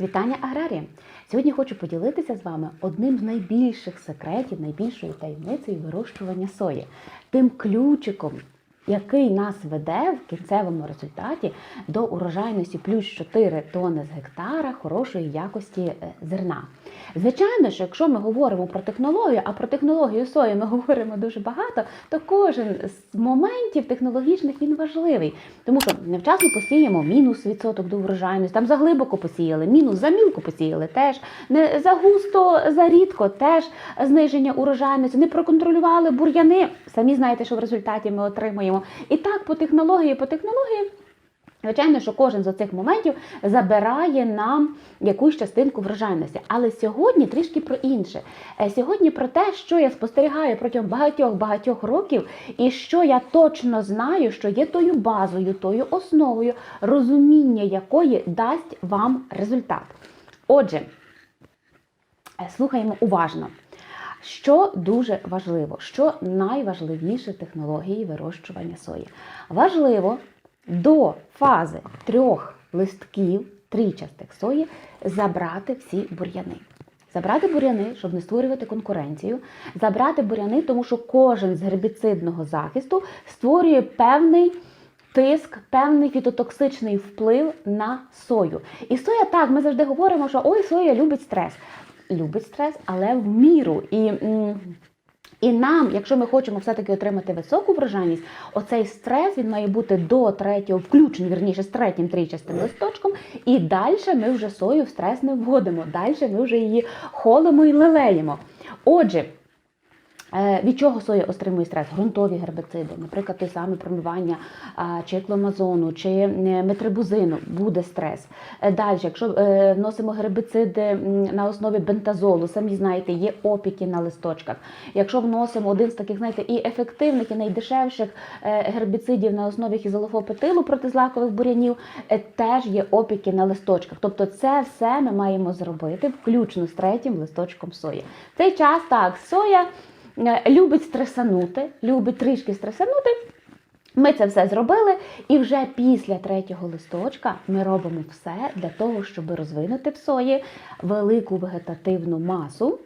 Вітання аграрія! Сьогодні хочу поділитися з вами одним з найбільших секретів, найбільшою таємницею вирощування сої, тим ключиком, який нас веде в кінцевому результаті до урожайності плюс 4 тонни з гектара хорошої якості е, зерна. Звичайно, що якщо ми говоримо про технологію, а про технологію сої ми говоримо дуже багато, то кожен з моментів технологічних він важливий. Тому що невчасно посіємо мінус відсоток до врожайності, там заглибоко посіяли, мінус за мілко посіяли теж, не за густо, за рідко теж зниження урожайності, не проконтролювали бур'яни. Самі знаєте, що в результаті ми отримуємо. І так по технології, по технології. Звичайно, що кожен з цих моментів забирає нам якусь частинку врожайності. Але сьогодні трішки про інше. Е, Сьогодні про те, що я спостерігаю протягом багатьох-багатьох років, і що я точно знаю, що є тою базою, тою основою, розуміння якої дасть вам результат. Отже, е, слухаємо уважно. Що дуже важливо, що найважливіше технології вирощування сої? Важливо до фази трьох листків трічастих сої забрати всі бур'яни. Забрати бур'яни, щоб не створювати конкуренцію, забрати бур'яни, тому що кожен з гербіцидного захисту створює певний тиск, певний фітотоксичний вплив на сою. І соя так, ми завжди говоримо, що ой, соя любить стрес. Любить стрес, але в міру. І, і нам, якщо ми хочемо все-таки отримати високу врожайність, оцей стрес він має бути до третього, включно, вірніше, з третім тричастим листочком, і далі ми вже сою в стрес не вводимо. Далі ми вже її холимо і лелеємо. Отже. Е, Від чого соя отримує стрес? Грунтові гербициди, наприклад, той самий промивання чи кломазону, чи е, метрибузину, буде стрес. Е, Далі, якщо вносимо гербициди на основі бентазолу, самі знаєте, є опіки на листочках. Якщо вносимо один з таких, знаєте, і ефективних, і найдешевших гербіцидів на основі хізолофопетилу проти злакових бурянів, теж є опіки на листочках. Тобто це все ми маємо зробити, включно з третім листочком сої. Цей час так, соя любить стресанути, любить трішки стресанути. Ми це все зробили, і вже після третього листочка ми робимо все для того, щоб розвинути в сої велику вегетативну масу.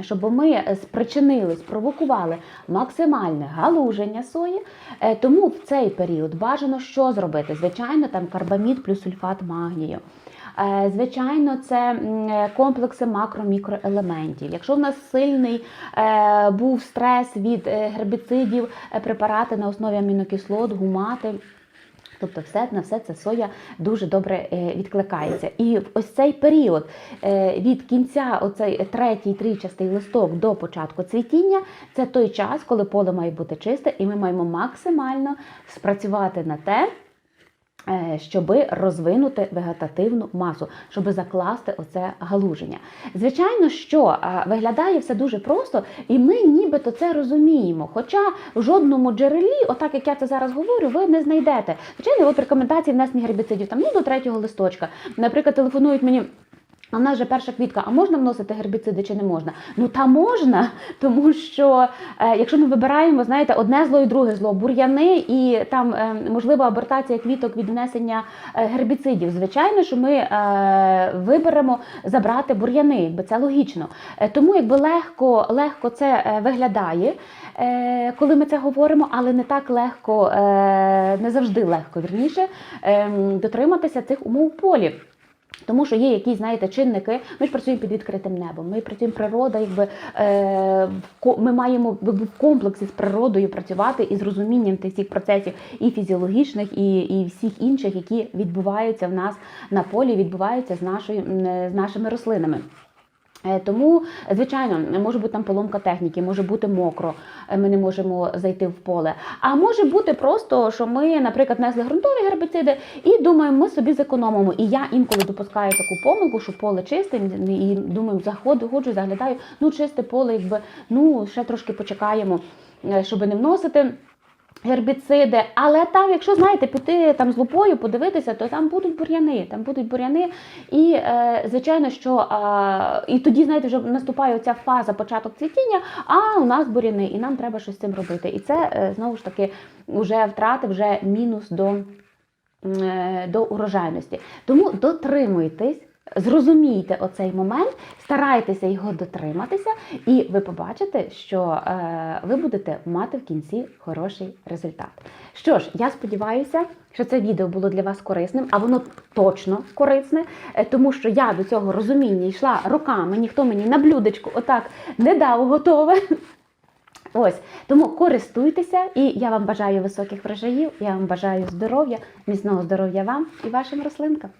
Щоб ми спричинили, спровокували максимальне галуження сої, Е, тому в цей період бажано що зробити? Звичайно, там карбамід плюс сульфат магнію. Е, Звичайно, це е, комплекси макро-мікроелементів. Якщо в нас сильний е, був стрес від е, гербіцидів, е, препарати на основі амінокислот, гумати. Тобто, все на все це соя дуже добре е, відкликається. І ось цей період е, від кінця, оцей третій тричастий листок до початку цвітіння, це той час, коли поле має бути чисте, і ми маємо максимально спрацювати на те. Е, Щоби розвинути вегетативну масу, щоб закласти оце галуження. Звичайно, що е, виглядає все дуже просто, і ми нібито це розуміємо. Хоча в жодному джерелі, отак як я це зараз говорю, ви не знайдете. Звичайно, от рекомендації внесення гербіцидів там ну до третього листочка. Наприклад, телефонують мені. В нас же перша квітка, а можна вносити гербіциди чи не можна? Ну та можна, тому що е, якщо ми вибираємо, знаєте, одне зло і друге зло, бур'яни і там е, можлива абортація квіток від внесення е, гербіцидів. Звичайно, що ми е, виберемо забрати бур'яни, якби це логічно. Е, тому якби легко, легко це е, виглядає, е, коли ми це говоримо, але не так легко, е, не завжди легко, вірніше, е, дотриматися цих умов в полі. Тому що є якісь, знаєте, чинники. Ми ж працюємо під відкритим небом. Ми працюємо природа, якби е, ми маємо якби, в комплексі з природою працювати і з розумінням тих всіх процесів і фізіологічних, і, і всіх інших, які відбуваються в нас на полі, відбуваються з нашою е, з нашими рослинами. Е, Тому, звичайно, може бути там поломка техніки, може бути мокро, е, ми не можемо зайти в поле. А може бути просто, що ми, наприклад, несли ґрунтові гербіциди і думаємо, ми собі зекономимо. І я інколи допускаю таку помилку, що поле чисте, і думаю, заходжу, ходжу, заглядаю, ну чисте поле, якби ну ще трошки почекаємо, е, щоб не вносити. Гербіциди, але там, якщо знаєте, піти там з лупою, подивитися, то там будуть бур'яни, там будуть бур'яни, і е, звичайно, що е, і тоді, знаєте, вже наступає ця фаза початок цвітіння, а у нас бур'яни, і нам треба щось з цим робити. І це е, знову ж таки вже втрати, вже мінус до, е, до урожайності. Тому дотримуйтесь Зрозумійте оцей момент, старайтеся його дотриматися, і ви побачите, що е, ви будете мати в кінці хороший результат. Що ж, я сподіваюся, що це відео було для вас корисним, а воно точно корисне, е, тому що я до цього розуміння йшла роками, ніхто мені на блюдечку отак не дав готове. Ось тому користуйтеся, і я вам бажаю високих врожаїв, я вам бажаю здоров'я, міцного здоров'я вам і вашим рослинкам.